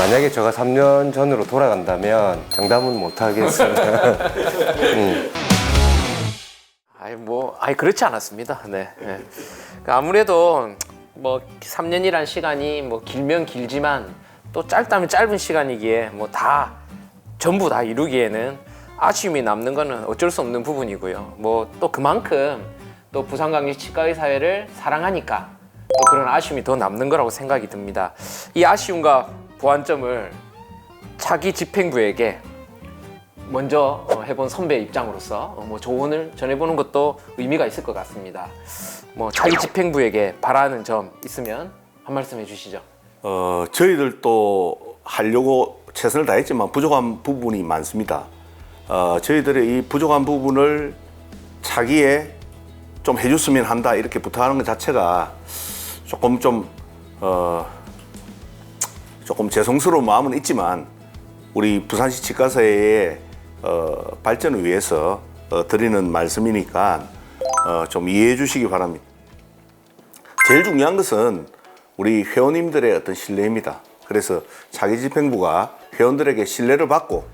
만약에 제가 3년 전으로 돌아간다면 장담은 못 하겠습니다. 음. 아이 뭐 아이 그렇지 않았습니다. 네. 네. 그러니까 아무래도 뭐 3년이란 시간이 뭐 길면 길지만 또 짧다면 짧은 시간이기에 뭐 다 전부 다 이루기에는 아쉬움이 남는 거는 어쩔 수 없는 부분이고요. 뭐 또 그만큼 또 부산광역 치과의 사회를 사랑하니까 또 그런 아쉬움이 더 남는 거라고 생각이 듭니다. 이 아쉬움과 보완점을 차기 집행부에게 먼저 어, 해본 선배 입장으로서 어, 뭐 조언을 전해보는 것도 의미가 있을 것 같습니다. 뭐 차기 집행부에게 바라는 점 있으면 한 말씀 해주시죠. 어, 저희들도 하려고 최선을 다했지만 부족한 부분이 많습니다. 어, 저희들의 이 부족한 부분을 차기에 좀 해줬으면 한다 이렇게 부탁하는 것 자체가 조금 좀 어, 조금 죄송스러운 마음은 있지만 우리 부산시 치과사회의 어, 발전을 위해서 어, 드리는 말씀이니까 어, 좀 이해해 주시기 바랍니다. 제일 중요한 것은 우리 회원님들의 어떤 신뢰입니다. 그래서 자기 집행부가 회원들에게 신뢰를 받고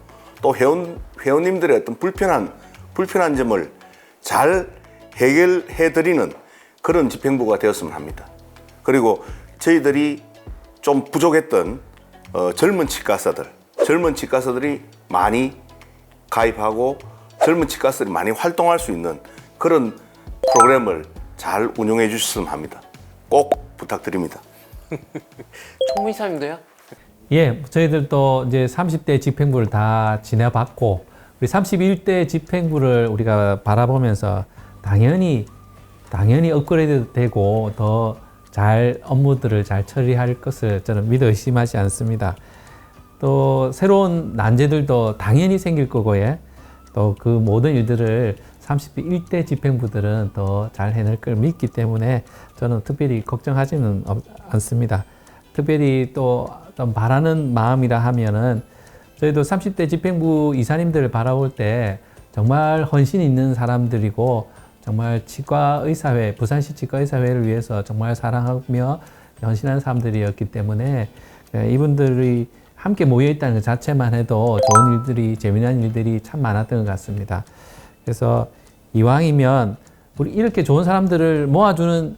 또 회원 회원님들의 어떤 불편한 불편한 점을 잘 해결해 드리는 그런 집행부가 되었으면 합니다. 그리고 저희들이 좀 부족했던 어, 젊은 치과사들, 젊은 치과사들이 많이 가입하고 젊은 치과사들이 많이 활동할 수 있는 그런 프로그램을 잘 운영해 주셨으면 합니다. 꼭 부탁드립니다. 총무이사님도요? 예, 저희들도 이제 30대 집행부를 다 지내봤고, 우리 31대 집행부를 우리가 바라보면서 당연히, 당연히 업그레이드 되고 더 잘 업무들을 잘 처리할 것을 저는 믿어 의심하지 않습니다. 또 새로운 난제들도 당연히 생길 거고, 예. 또그 모든 일들을 31대 집행부들은 더 잘 해낼 걸 믿기 때문에 저는 특별히 걱정하지는 없- 않습니다. 특별히 또 바라는 마음이라 하면은 저희도 30대 집행부 이사님들을 바라볼 때 정말 헌신 있는 사람들이고 정말 치과의사회, 부산시 치과의사회를 위해서 정말 사랑하며 헌신하는 사람들이었기 때문에 예, 이분들이 함께 모여 있다는 것 자체만 해도 좋은 일들이, 재미난 일들이 참 많았던 것 같습니다. 그래서 이왕이면 우리 이렇게 좋은 사람들을 모아주는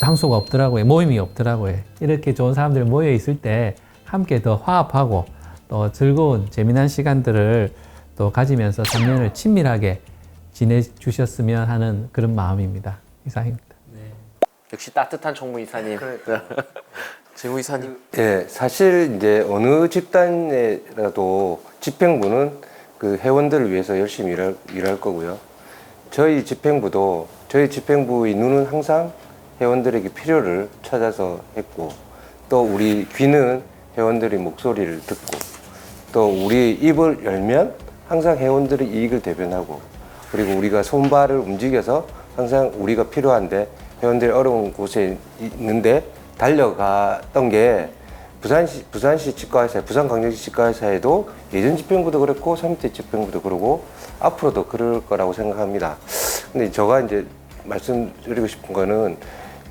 장소가 없더라고요. 모임이 없더라고요. 이렇게 좋은 사람들 모여 있을 때 함께 더 화합하고 또 즐거운 재미난 시간들을 또 가지면서 3년을 친밀하게 지내주셨으면 하는 그런 마음입니다. 이상입니다. 역시 따뜻한 총무이사님. 재무이사님. 예, 사실 이제 어느 집단에라도 집행부는 그 회원들을 위해서 열심히 일할, 일할 거고요. 저희 집행부도 저희 집행부의 눈은 항상 회원들에게 필요를 찾아서 했고 또 우리 귀는 회원들의 목소리를 듣고 또 우리 입을 열면 항상 회원들의 이익을 대변하고 그리고 우리가 손발을 움직여서 항상 우리가 필요한데 회원들이 어려운 곳에 있는데 달려갔던 게 부산시 부산시 치과의사, 부산광역시 치과의사에도 예전 집행부도 그렇고 3대 집행부도 그러고 앞으로도 그럴 거라고 생각합니다. 근데 제가 이제 말씀드리고 싶은 거는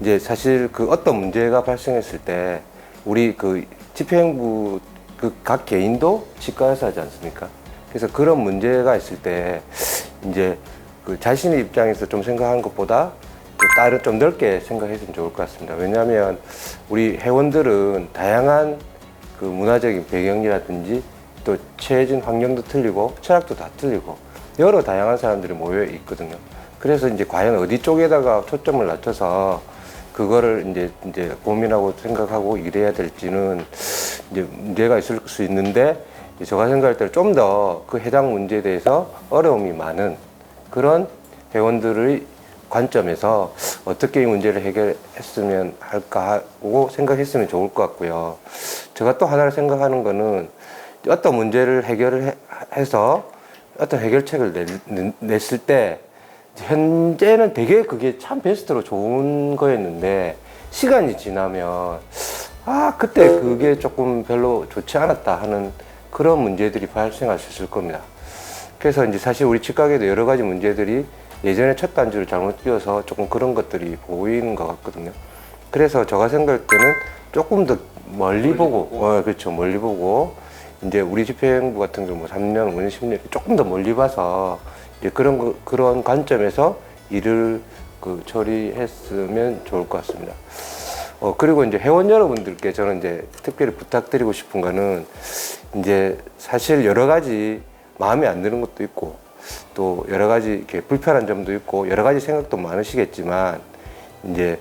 이제 사실 그 어떤 문제가 발생했을 때 우리 그 집행부 그 각 개인도 치과의사지 않습니까? 그래서 그런 문제가 있을 때 이제 그 자신의 입장에서 좀 생각한 것보다 또 다른 좀 넓게 생각했으면 좋을 것 같습니다. 왜냐하면 우리 회원들은 다양한 그 문화적인 배경이라든지 또 처해진 환경도 틀리고 철학도 다 틀리고 여러 다양한 사람들이 모여 있거든요. 그래서 이제 과연 어디 쪽에다가 초점을 맞춰서 그거를 이제 이제 고민하고 생각하고 일해야 될지는 이제 문제가 있을 수 있는데 제가 생각할 때는 좀 더 그 해당 문제에 대해서 어려움이 많은 그런 회원들의 관점에서 어떻게 이 문제를 해결했으면 할까 하고 생각했으면 좋을 것 같고요. 제가 또 하나를 생각하는 거는 어떤 문제를 해결을 해- 해서 어떤 해결책을 내- 냈을 때 현재는 되게 그게 참 베스트로 좋은 거였는데 시간이 지나면 아 그때 그게 조금 별로 좋지 않았다 하는 그런 문제들이 발생할 수 있을 겁니다. 그래서 이제 사실 우리 치과계도 여러 가지 문제들이 예전에 첫 단추를 잘못 끼워서 조금 그런 것들이 보이는 것 같거든요. 그래서 제가 생각할 때는 조금 더 멀리 보고, 어, 그렇죠. 멀리 보고, 이제 우리 집행부 같은 경우 3년, 5년, 10년 조금 더 멀리 봐서 이제 그런, 거- 그런 관점에서 일을 그 처리했으면 좋을 것 같습니다. 어, 그리고 이제 회원 여러분들께 저는 이제 특별히 부탁드리고 싶은 거는 이제 사실 여러 가지 마음에 안 드는 것도 있고 또 여러 가지 이렇게 불편한 점도 있고 여러 가지 생각도 많으시겠지만 이제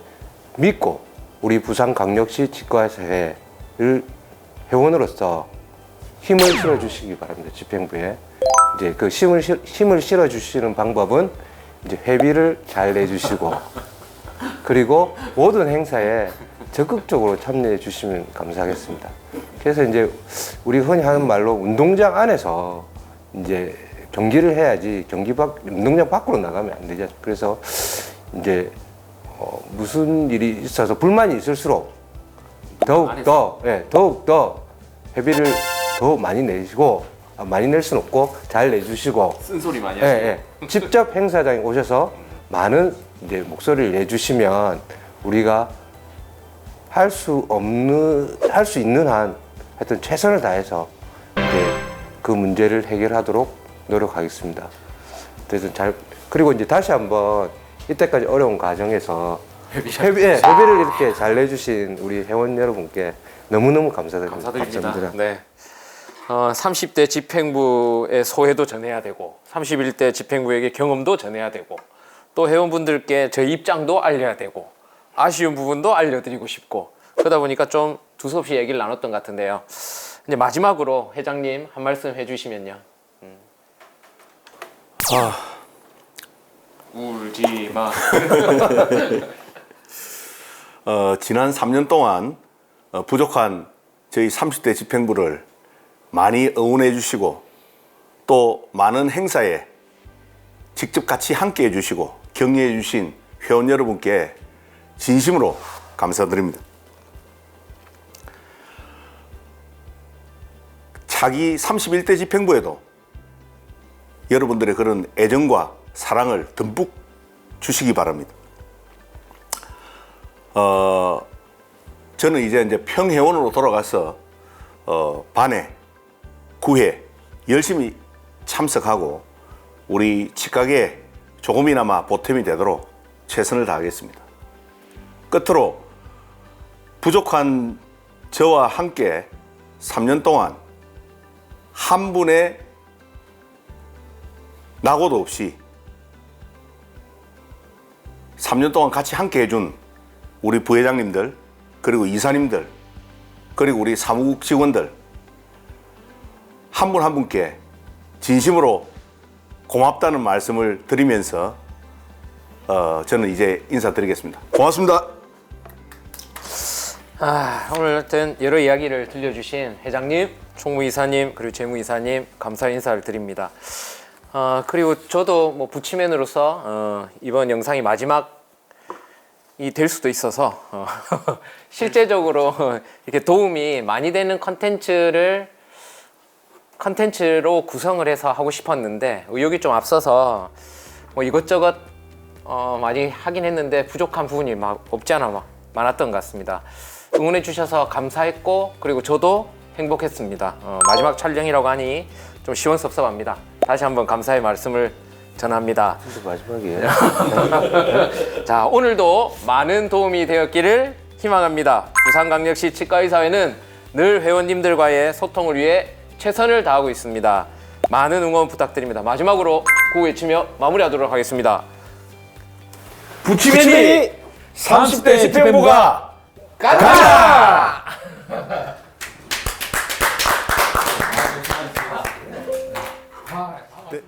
믿고 우리 부산광역시 치과의사회를 회원으로서 힘을 실어 주시기 바랍니다. 집행부에 이제 그 힘을 실- 힘을 실어 주시는 방법은 이제 회비를 잘 내주시고 그리고 모든 행사에 적극적으로 참여해 주시면 감사하겠습니다. 그래서 이제 우리 흔히 하는 말로 운동장 안에서 이제 경기를 해야지 경기 밖 운동장 밖으로 나가면 안 되죠. 그래서 이제 어, 무슨 일이 있어서 불만이 있을수록 더욱 더 예, 더욱 더 회비를 더 많이 내시고 아, 많이 낼 수는 없고 잘 내주시고 쓴소리 많이 예, 예. 직접 행사장에 오셔서 많은 이제 목소리를 내주시면 우리가 할 수 없는 할 수 있는 한 하여튼 최선을 다해서 그 문제를 해결하도록 노력하겠습니다. 그래서 잘 그리고 이제 다시 한번 이때까지 어려운 과정에서 회비, 예, 회비를 이렇게 잘 내주신 우리 회원 여러분께 너무너무 감사드립니다. 감사드립니다. 네. 어, 30대 집행부의 소회도 전해야 되고 31대 집행부에게 경험도 전해야 되고 또 회원분들께 저희 입장도 알려야 되고 아쉬운 부분도 알려드리고 싶고 그러다 보니까 좀 두서없이 얘기를 나눴던 것 같은데요. 이제 마지막으로 회장님 한 말씀 해주시면요. 울지 마. 어, 지난 3년 동안 어, 부족한 저희 30대 집행부를 많이 응원해 주시고 또 많은 행사에 직접 같이 함께 해 주시고 격려해 주신 회원 여러분께 진심으로 감사드립니다. 차기 31대 집행부에도 여러분들의 그런 애정과 사랑을 듬뿍 주시기 바랍니다. 어, 저는 이제 이제 평회원으로 돌아가서 어, 반에 구회 열심히 참석하고 우리 치과에 조금이나마 보탬이 되도록 최선을 다하겠습니다. 끝으로 부족한 저와 함께 3년 동안 한 분의 낙오도 없이 3년 동안 같이 함께 해준 우리 부회장님들 그리고 이사님들 그리고 우리 사무국 직원들 한 분한 분께 진심으로 고맙다는 말씀을 드리면서 어, 저는 이제 인사드리겠습니다. 고맙습니다. 아, 오늘 하여튼 여러 이야기를 들려주신 회장님, 총무이사님, 그리고 재무이사님 감사 인사를 드립니다. 어, 그리고 저도 뭐 부치맨으로서 어, 이번 영상이 마지막이 될 수도 있어서 어, 실제적으로 이렇게 도움이 많이 되는 컨텐츠를 컨텐츠로 구성을 해서 하고 싶었는데 의욕이 좀 앞서서 뭐 이것저것 어, 많이 하긴 했는데 부족한 부분이 막 없지 않아 막 많았던 것 같습니다. 응원해 주셔서 감사했고 그리고 저도 행복했습니다. 어, 마지막 촬영이라고 하니 좀 시원섭섭합니다. 다시 한번 감사의 말씀을 전합니다. 진짜 마지막이에요. 자 오늘도 많은 도움이 되었기를 희망합니다. 부산광역시 치과의사회는 늘 회원님들과의 소통을 위해 최선을 다하고 있습니다. 많은 응원 부탁드립니다. 마지막으로 구호 외치며 마무리하도록 하겠습니다. 부치맨이 30대 집행부가 가자! 네.